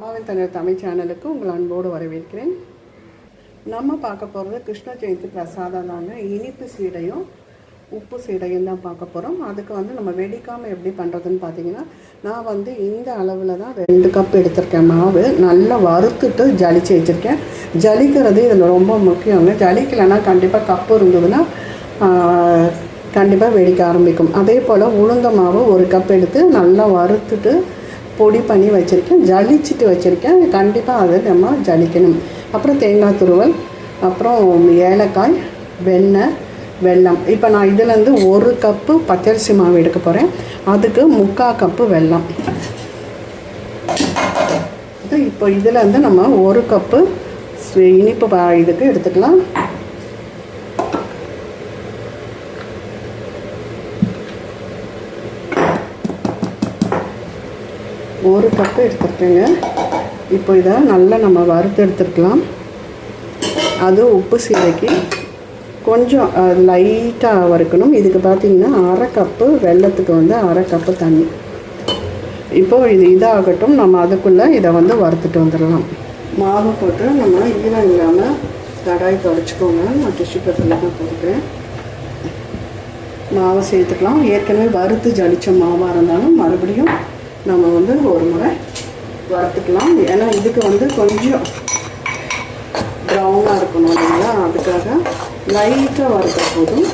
அம்மாவின் தனியார் தமிழ் சேனலுக்கு உங்கள் அன்போடு வரவேற்கிறேன். நம்ம பார்க்க போகிறது கிருஷ்ண ஜெயந்தி பிரசாதம் தாங்க. இனிப்பு சீடையும் உப்பு சீடையும் தான் பார்க்க போகிறோம் அதுக்கு வந்து நம்ம வெடிக்காமல் எப்படி பண்ணுறதுன்னு பார்த்தீங்கன்னா நான் வந்து இந்த அளவில் தான் ரெண்டு கப் எடுத்திருக்கேன் மாவு. நல்லா வறுத்துட்டு ஜலிச்சு வச்சுருக்கேன். ஜலிக்கிறது இதில் ரொம்ப முக்கியங்க. ஜலிக்கலைன்னா கண்டிப்பாக கப்பு இருந்ததுன்னா கண்டிப்பாக வெடிக்க ஆரம்பிக்கும். அதே போல் உளுந்த மாவு ஒரு கப் எடுத்து நல்லா வறுத்துட்டு பொடி பண்ணி வச்சுருக்கேன் ஜலிச்சுட்டு வச்சுருக்கேன். கண்டிப்பாக அதை நம்ம ஜலிக்கணும். அப்புறம் தேங்காய் துருவல் அப்புறம் ஏலக்காய் வெண்ணெய் வெல்லம். இப்போ நான் இதுலேருந்து ஒரு கப்பு பச்சரிசி மாவு எடுக்க போகிறேன் அதுக்கு முக்கால் கப்பு வெல்லம். இப்போ இதுலேருந்து நம்ம ஒரு கப்பு இனிப்பு இதுக்கு எடுத்துக்கலாம். ஒரு கப்பு எடுத்துருக்கேங்க. இப்போ இதை நல்லா நம்ம வறுத்து எடுத்துருக்கலாம். அது உப்பு சீரைக்கு கொஞ்சம் லைட்டாக வறுக்கணும். இதுக்கு பார்த்தீங்கன்னா அரை கப்பு வெல்லத்துக்கு வந்து அரை கப்பு தண்ணி. இப்போ இது இதாகட்டும். நம்ம அதுக்குள்ளே இதை வந்து வறுத்துட்டு வந்துடலாம். மாவு போட்டு நம்ம ஈரம் இல்லாமல் கடாய் தொடச்சிக்கோங்க நான் டிஷ்யூ பேப்பரில் தான் போட்டுக்கிறேன். மாவை சேர்த்துக்கலாம். ஏற்கனவே வறுத்து ஜலித்த மாவாக இருந்தாலும் மறுபடியும் நம்ம வந்து ஒரு முறை வறுத்துக்கலாம். ஏன்னா இதுக்கு வந்து கொஞ்சம் ப்ரௌனாக இருக்கணும் இல்லைங்களா? அதுக்காக லைட்டாக வறுத்த போதும்.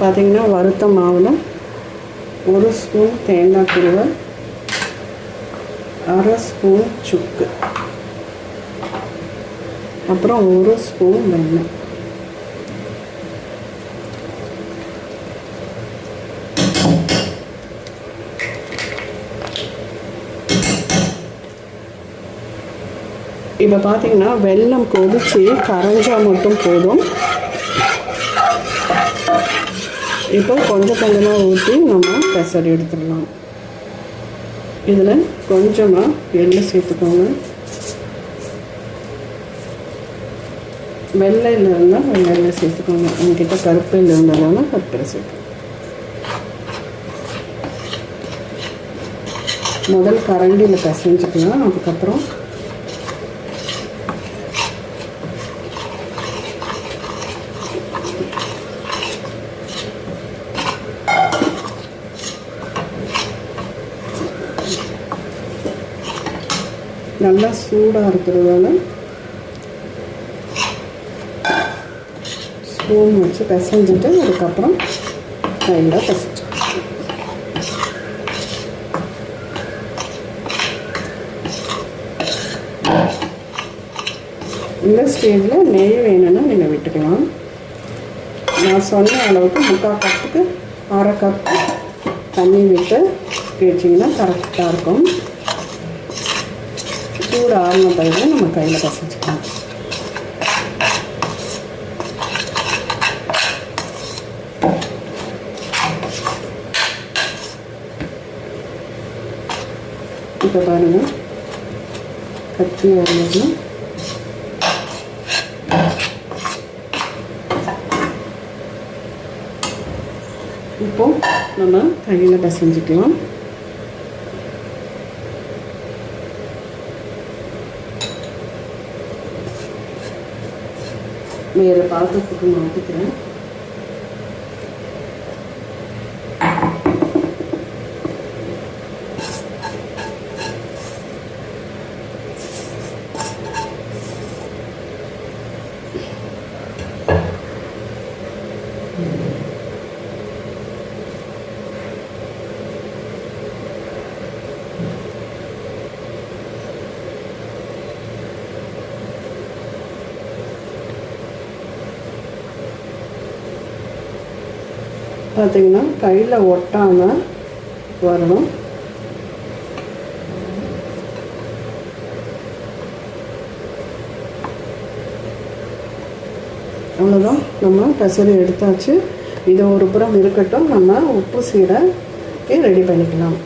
பார்த்தீங்கன்னா வறுத்த மாவில் ஒரு ஸ்பூன் தேங்காய் குருவை அரை ஸ்பூன் சுக்கு. அப்புறம் ஒரு ஸ்பூன் வெண்ணெய். இப்போ பார்த்தீங்கன்னா வெள்ளம் கொதிச்சு கரைஞ்சால் மட்டும் போதும். இப்போ கொஞ்சம் கொஞ்சமாக ஊற்றி நம்ம பெசரி எடுத்துடலாம். இதில் கொஞ்சமாக எண்ணெய் சேர்த்துக்கோங்க. வெள்ளையில் இருந்தால் வெள்ளை சேர்த்துக்கோங்க. உங்ககிட்ட கருப்பில் இருந்ததுனால கருப்பில் சேர்த்து முதல் கரண்டியில் பிசைஞ்சுக்கலாம். அதுக்கப்புறம் நல்லா சூடாக இருக்கிறதால ஸ்பூன் வச்சு பிசைஞ்சிட்டு அதுக்கப்புறம் கையில் பிசைச்சு இந்த ஸ்டேஜில் நெய் வேணும்னா நீங்கள் விட்டுக்கலாம். நான் சொன்ன அளவுக்கு முக்கால் கப்புக்கு அரை கப் தண்ணி விட்டு வச்சிங்கன்னா கரெக்டாக இருக்கும். சூடு ஆறின பிறகு நம்ம கையில் பசைச்சிக்கலாம் இப்போ பாருங்கள் கத்தி வருது இப்போ நம்ம கையில் பசைஞ்சிக்கலாம் வேறு பார்க்கறதுக்கு மாட்டிக்கிறேன் பார்த்தீங்கன்னா கையில் ஒட்டாமல் வரணும். அவ்வளோதான் நம்ம பெசரி எடுத்தாச்சு. இது ஒரு புறம் இருக்கட்டும். நம்ம உப்பு சீடை ரெடி பண்ணிக்கலாம்.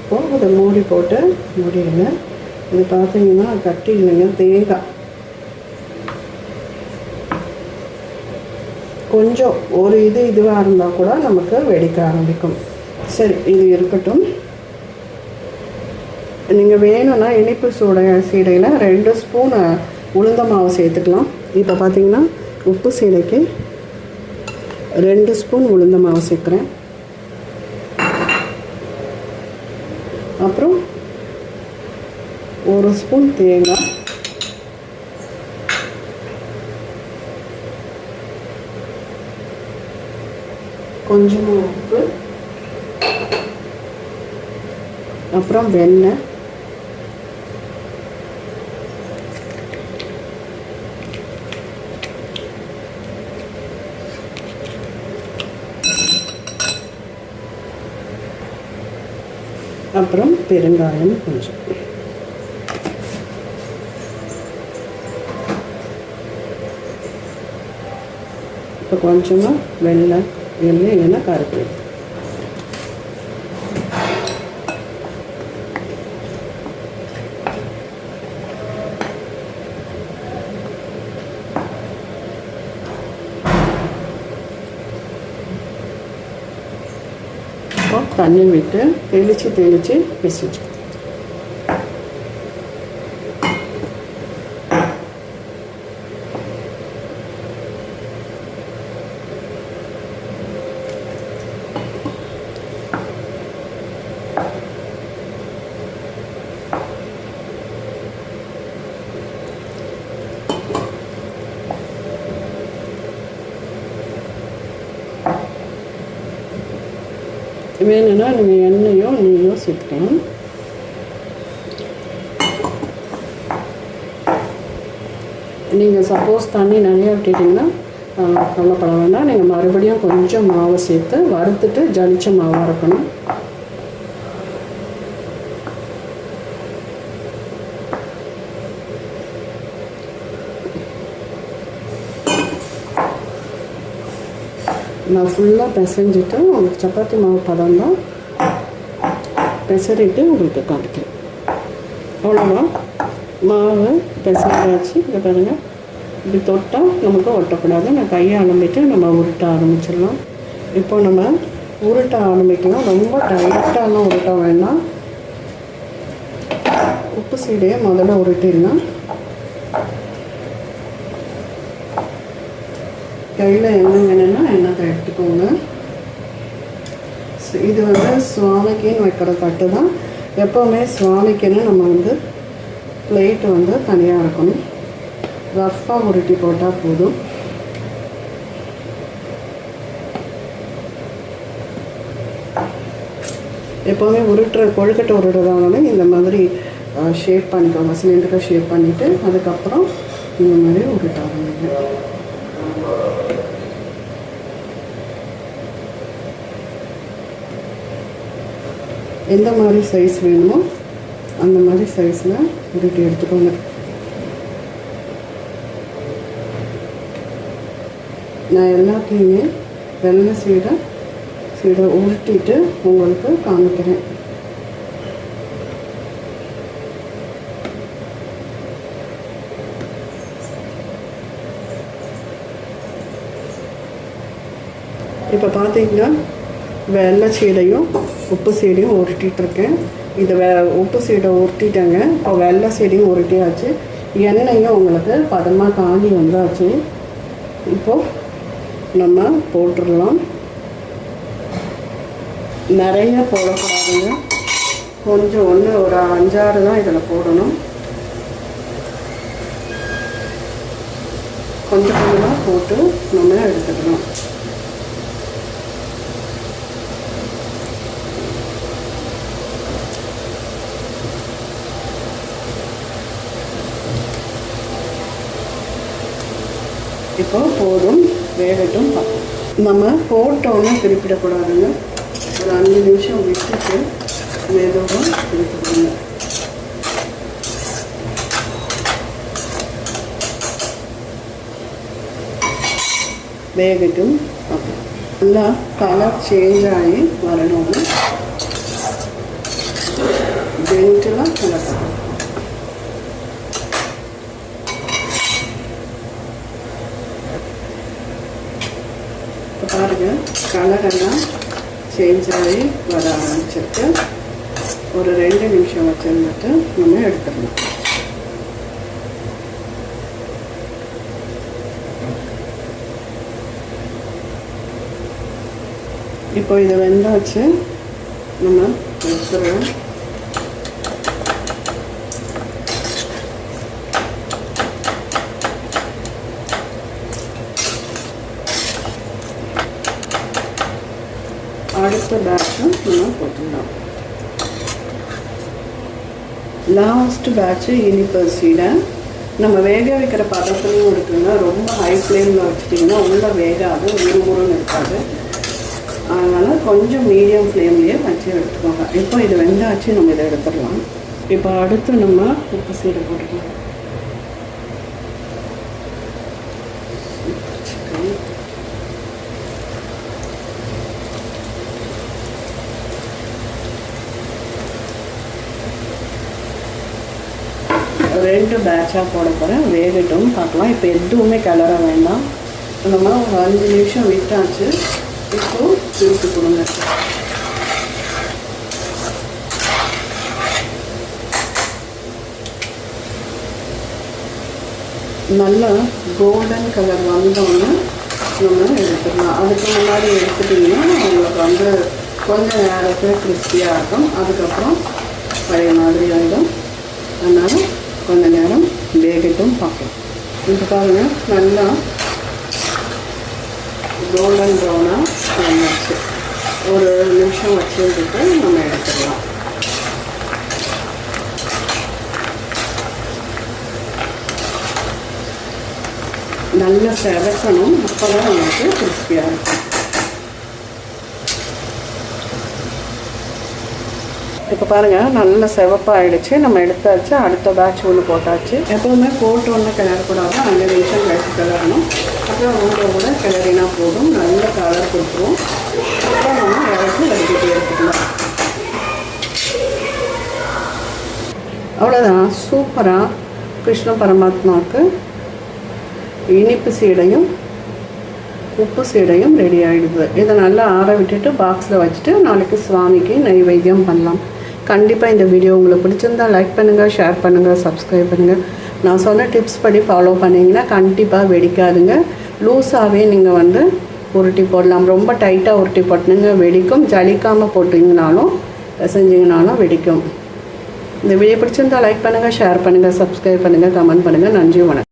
இப்போது அதை மூடி போட்டு மூடிடுங்க இது பார்த்தீங்கன்னா கட்டி இல்லைங்க. தேங்காய். கொஞ்சம் ஒரு இது இதுவாக இருந்தால் கூட நமக்கு வெடிக்க ஆரம்பிக்கும். சரி இது இருக்கட்டும். நீங்கள் வேணும்னா இனிப்பு சூடை சீடையில் ரெண்டு ஸ்பூன் உளுந்த மாவு சேர்த்துக்கலாம். இப்போ பார்த்தீங்கன்னா உப்பு சீடைக்கு ரெண்டு ஸ்பூன் உளுந்த மாவு சேர்க்குறேன். அப்புறம் ஒரு ஸ்பூன் தேங்காய். கொஞ்சமாக உப்பு அப்புறம் வெண்ணெய். அப்புறம் பெருங்காயம் கொஞ்சம். இப்போ கொஞ்சமாக வெள்ளை எள்ளு இல்லைன்னா கருப்பு தண்ணி விட்டு தெளித்து தெளித்து பேசி பிசிச்சு வேணும்னா நீங்கள் எண்ணெயோ நெய்யோ சேர்த்துக்கலாம் நீங்கள் சப்போஸ் தண்ணி நிறையா விட்டுட்டிங்கன்னா கவலைப்பட வேண்டாம். நீங்கள் மறுபடியும் கொஞ்சம் மாவை சேர்த்து வறுத்துட்டு ஜலிச்ச மாவாக இருக்கணும் நான் ஃபுல்லாக பிசைஞ்சிட்டு உங்களுக்கு சப்பாத்தி மாவு பதம் தான் பிசறிட்டு உங்களுக்கு காமிக்கிறேன். அவ்வளோதான் மாவு பிசைஞ்சாச்சு. இதை பாருங்கள் இப்படி தொட்டால் நமக்கு ஒட்டக்கூடாது. நான் கையை அலம்பிட்டு நம்ம உருட்ட ஆரம்பிச்சிடலாம். இப்போ நம்ம உருட்ட ஆரம்பிக்கலாம். ரொம்ப டைட்டாலாம் உருட்ட வேண்டாம். உப்பு சீடையை முதல்ல உருட்டிடலாம். கையில் என்ன வேணும்னா எண்ணெய் எடுத்துக்கோங்க ச- இது வந்து சுவாமிக்குன்னு வைக்கிற தட்டு தான். எப்போவுமே சுவாமிக்குன்னு நம்ம வந்து பிளேட் வந்து தனியாக இருக்கணும். ரஃப்பாக உருட்டி போட்டால் போதும். எப்போவுமே உருட்டுற கொழுக்கட்டை உருட்டுறதாலும் இந்த மாதிரி ஷேப் பண்ணிக்கோங்க. சிலிண்டரை ஷேப் பண்ணிவிட்டு அதுக்கப்புறம் இந்த மாதிரி உருட்ட எந்த மாதிரி சைஸ் வேணுமோ அந்த மாதிரி சைஸில் உருட்டி எடுத்துக்கோங்க. நான் எல்லாத்தையுமே வெள்ளை சீடை சீடை உருட்டிட்டு உங்களுக்கு காமிக்கிறேன். இப்போ பார்த்தீங்கன்னா வெள்ளை சீடையும் உப்பு சீடையும் உருட்டிட்டுருக்கேன். இது வெ உப்பு சீடை உருட்டிட்டேங்க. இப்போ வெள்ளை சீடையும் உருட்டியாச்சு. எண்ணெயும் உங்களுக்கு பதமாக காஞ்சி வந்தாச்சு. இப்போது நம்ம போட்டுடலாம். நிறைய போடக்கூடாதுங்க. கொஞ்சம் ஒன்று ஒரு அஞ்சாறு தான் இதில் போடணும். கொஞ்சம் கொஞ்சமாக போட்டு நம்ம எடுத்துக்கலாம். இப்போ போதும் வேகட்டும் பார்ப்போம் நம்ம போட்டோன்னே திருப்பிடக்கூடாதுங்க ஒரு அஞ்சு நிமிஷம் விட்டுட்டு மெதுவாக திருப்பிடுங்க வேகட்டும் பார்ப்போம். நல்லா கலர் சேஞ்ச் ஆகி வரணும் கலர் எல்லாம் சேஞ்ச் ஆகி வர ஆரம்பிச்சிருக்கு. ஒரு ரெண்டு நிமிஷம் வச்சுருந்துட்டு நம்ம எடுத்துடலாம். இப்போ இதை வெந்தாச்சு நம்ம எடுத்துடலாம். அடுத்த பேட்சும் நம்ம போட்டுடலாம் லாஸ்ட் பேட்ச்சு இனிப்பு சீடை நம்ம வேக வைக்கிற பதத்துலையும் இருக்குங்க ரொம்ப ஹை ஃப்ளேமில் வச்சுட்டிங்கன்னா உள்ளே வேகாது உருமுருன்னு இருக்காது அதனால் கொஞ்சம் மீடியம் ஃப்ளேம்லேயே வச்சு எடுத்துக்கோங்க இப்போ இது வெந்தாச்சு நம்ம இதை எடுத்துடலாம் இப்போ அடுத்து நம்ம உப்பு சீடை போட்டுக்கலாம் ரெண்டு பேட்சாக போட போகிறேன் வேகட்டும் பார்க்கலாம். இப்போ எதுவுமே கிளற வேண்டாம். மாதிரி ஒரு அஞ்சு நிமிஷம் விட்டாச்சு. இப்போ திருப்பி கொடுங்க. நல்லா கோல்டன் கலர் வந்தோடனே நம்ம எடுத்துடலாம். அதுக்கு முன்னாடி எடுத்துட்டிங்கன்னா உங்களுக்கு வந்து கொஞ்சம் நேரத்தில் கிறிஸ்பியாக இருக்கும். அதுக்கப்புறம் பழைய மாதிரி ஆகிடும் அதனால் கொஞ்ச நேரம் வேகட்டும் பார்க்கலாம் இப்போ பாருங்கள் நல்லா கோல்டன் ப்ரௌனாக வந்துச்சு ஒரு நிமிஷம் வச்சுட்டு நம்ம எடுத்துடலாம் நல்லா செவக்கணும் அப்போ தான் நமக்கு கிறிஸ்பியாக இருக்கும் இப்போ பாருங்கள் நல்ல செவப்பாயிடுச்சு. நம்ம எடுத்தாச்சு அடுத்த பேட்ச் ஒன்று போட்டாச்சு. எப்போவுமே போட்டு ஒன்று கிளறக்கூடாது அஞ்சு நிமிஷம் கழிச்சு கிளறணும். அப்புறம் ஊற கூட கிளறினா போதும். நல்ல கலர் கொடுத்துருவோம் அப்புறம் நம்ம இறக்கி வடிக்கிட்டே எடுத்துக்கலாம் அவ்வளோதான் சூப்பராக கிருஷ்ண பரமாத்மாவுக்கு இனிப்பு சீடையும் உப்பு சீடையும் ரெடி ஆகிடுது இதை நல்லா ஆற விட்டுட்டு பாக்ஸில் வச்சுட்டு நாளைக்கு சுவாமிக்கு நைவேத்தியம் பண்ணலாம். கண்டிப்பாக இந்த வீடியோ உங்களுக்கு பிடிச்சிருந்தா லைக் பண்ணுங்கள் ஷேர் பண்ணுங்கள் சப்ஸ்கிரைப் பண்ணுங்கள் நான் சொன்ன டிப்ஸ் படி ஃபாலோ பண்ணிங்கன்னா கண்டிப்பாக வெடிக்காதுங்க. லூஸாகவே நீங்கள் வந்து உருட்டி போடலாம். ரொம்ப டைட்டாக உருட்டி போட்டுனுங்க வெடிக்கும். ஜலிக்காமல் போட்டிங்கனாலும் செஞ்சிங்கனாலும் வெடிக்கும். இந்த வீடியோ பிடிச்சிருந்தா லைக் பண்ணுங்கள் ஷேர் பண்ணுங்கள் சப்ஸ்கிரைப் பண்ணுங்கள் கமெண்ட் பண்ணுங்கள் நன்றி வணக்கம்.